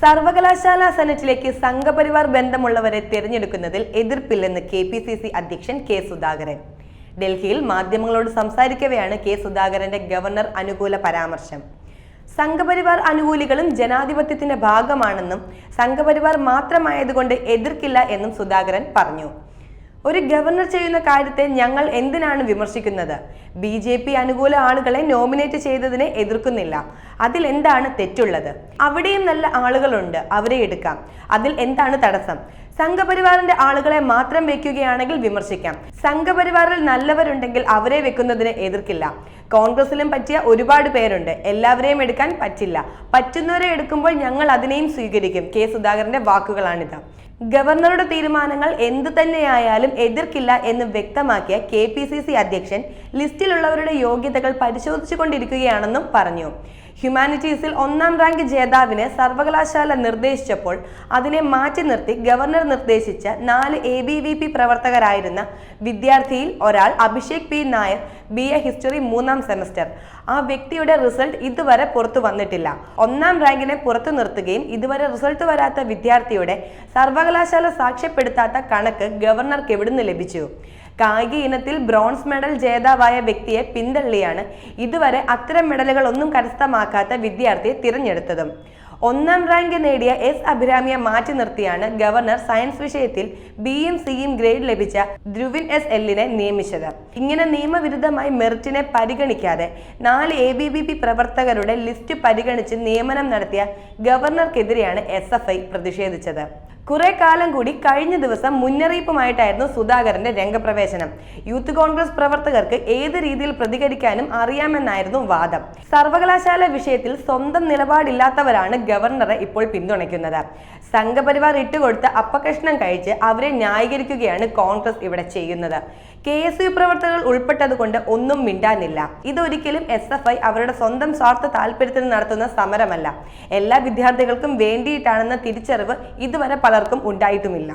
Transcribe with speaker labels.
Speaker 1: സർവകലാശാല സെനറ്റിലേക്ക് സംഘപരിവാർ ബന്ധമുള്ളവരെ തിരഞ്ഞെടുക്കുന്നതിൽ എതിർപ്പില്ലെന്ന് കെ പി സി സി അധ്യക്ഷൻ കെ സുധാകരൻ. ഡൽഹിയിൽ മാധ്യമങ്ങളോട് സംസാരിക്കവെയാണ് കെ സുധാകരന്റെ ഗവർണർ അനുകൂല പരാമർശം. സംഘപരിവാർ അനുകൂലികളും ജനാധിപത്യത്തിന്റെ ഭാഗമാണെന്നും സംഘപരിവാർ മാത്രമായതുകൊണ്ട് എതിർക്കില്ല എന്നും സുധാകരൻ പറഞ്ഞു. ഒരു ഗവർണർ ചെയ്യുന്ന കാര്യത്തെ ഞങ്ങൾ എന്തിനാണ് വിമർശിക്കുന്നത്? ബി ജെ പി അനുകൂല ആളുകളെ നോമിനേറ്റ് ചെയ്തതിനെ എതിർക്കുന്നില്ല. അതിൽ എന്താണ് തെറ്റുള്ളത്? അവിടെയും നല്ല ആളുകളുണ്ട്. അവരെ എടുക്കാം. അതിൽ എന്താണ് തടസ്സം? സംഘപരിവാറിന്റെ ആളുകളെ മാത്രം വെക്കുകയാണെങ്കിൽ വിമർശിക്കാം. സംഘപരിവാറിൽ നല്ലവരുണ്ടെങ്കിൽ അവരെ വെക്കുന്നതിന് എതിർക്കില്ല. കോൺഗ്രസിലും പറ്റിയ ഒരുപാട് പേരുണ്ട്. എല്ലാവരെയും എടുക്കാൻ പറ്റില്ല. പറ്റുന്നവരെ എടുക്കുമ്പോൾ ഞങ്ങൾ അതിനെയും സ്വീകരിക്കും. കെ സുധാകരന്റെ വാക്കുകളാണിത്. ഗവർണറുടെ തീരുമാനങ്ങൾ എന്തു തന്നെയായാലും എതിർക്കില്ല എന്ന് വ്യക്തമാക്കിയ കെ പി സി സി അധ്യക്ഷൻ ലിസ്റ്റിലുള്ളവരുടെ യോഗ്യതകൾ പരിശോധിച്ചുകൊണ്ടിരിക്കുകയാണെന്നും പറഞ്ഞു. ഹ്യൂമാനിറ്റീസിൽ ഒന്നാം റാങ്ക് ജേതാവിന് സർവകലാശാല നിർദ്ദേശിച്ചപ്പോൾ അതിനെ മാറ്റി നിർത്തി ഗവർണർ നിർദ്ദേശിച്ച നാല് എ ബി വി പി പ്രവർത്തകരായിരുന്ന വിദ്യാർത്ഥിയിൽ ഒരാൾ Abhishek P Nair B A history മൂന്നാം സെമസ്റ്റർ ആ വ്യക്തിയുടെ റിസൾട്ട് ഇതുവരെ പുറത്തു വന്നിട്ടില്ല. ഒന്നാം റാങ്കിനെ പുറത്തു നിർത്തുകയും ഇതുവരെ റിസൾട്ട് വരാത്ത വിദ്യാർത്ഥിയുടെ സർവകലാശാല സാക്ഷ്യപ്പെടുത്താത്ത കണക്ക് ഗവർണർക്ക് എവിടുന്ന് ലഭിച്ചു? കായിക ഇനത്തിൽ ബ്രോൺസ് മെഡൽ ജേതാവായ വ്യക്തിയെ പിന്തള്ളിയാണ് ഇതുവരെ അത്തരം മെഡലുകൾ ഒന്നും കരസ്ഥമാക്കാത്ത വിദ്യാർത്ഥിയെ തിരഞ്ഞെടുത്തതും. ഒന്നാം റാങ്ക് നേടിയ എസ് അഭിരാമിയെ മാറ്റി നിർത്തിയാണ് ഗവർണർ സയൻസ് വിഷയത്തിൽ ബിയും സിയും ഗ്രേഡ് ലഭിച്ച ധ്രുവിൻ എസ് എല്ലിനെ നിയമിച്ചത്. ഇങ്ങനെ നിയമവിരുദ്ധമായി മെറിറ്റിനെ പരിഗണിക്കാതെ നാല് എ ബി ബി പി പ്രവർത്തകരുടെ ലിസ്റ്റ് പരിഗണിച്ച് നിയമനം നടത്തിയ ഗവർണർക്കെതിരെയാണ് എസ് എഫ് ഐ പ്രതിഷേധിച്ചത്. കുറെ കാലം കൂടി കഴിഞ്ഞ ദിവസം മുന്നറിയിപ്പുമായിട്ടായിരുന്നു സുധാകരന്റെ രംഗപ്രവേശനം. യൂത്ത് കോൺഗ്രസ് പ്രവർത്തകർക്ക് ഏത് രീതിയിൽ പ്രതികരിക്കാനും അറിയാമെന്നായിരുന്നു വാദം. സർവകലാശാല വിഷയത്തിൽ സ്വന്തം നിലപാടില്ലാത്തവരാണ് ഗവർണറെ ഇപ്പോൾ പിന്തുണയ്ക്കുന്നത്. സംഘപരിവാർ ഇട്ടുകൊടുത്ത അപ്പകഷ്ണം കഴിച്ച് അവരെ ന്യായീകരിക്കുകയാണ് കോൺഗ്രസ് ഇവിടെ ചെയ്യുന്നത്. കെ എസ് യു പ്രവർത്തകർ ഉൾപ്പെട്ടതുകൊണ്ട് ഒന്നും മിണ്ടാനില്ല. ഇതൊരിക്കലും എസ് എഫ് ഐ അവരുടെ സ്വന്തം സ്വാർത്ഥ താല്പര്യത്തിന് നടത്തുന്ന സമരമല്ല. എല്ലാ വിദ്യാർത്ഥികൾക്കും വേണ്ടിയിട്ടാണെന്ന തിരിച്ചറിവ് ഇതുവരെ പലർക്കും ഉണ്ടായിട്ടുമില്ല.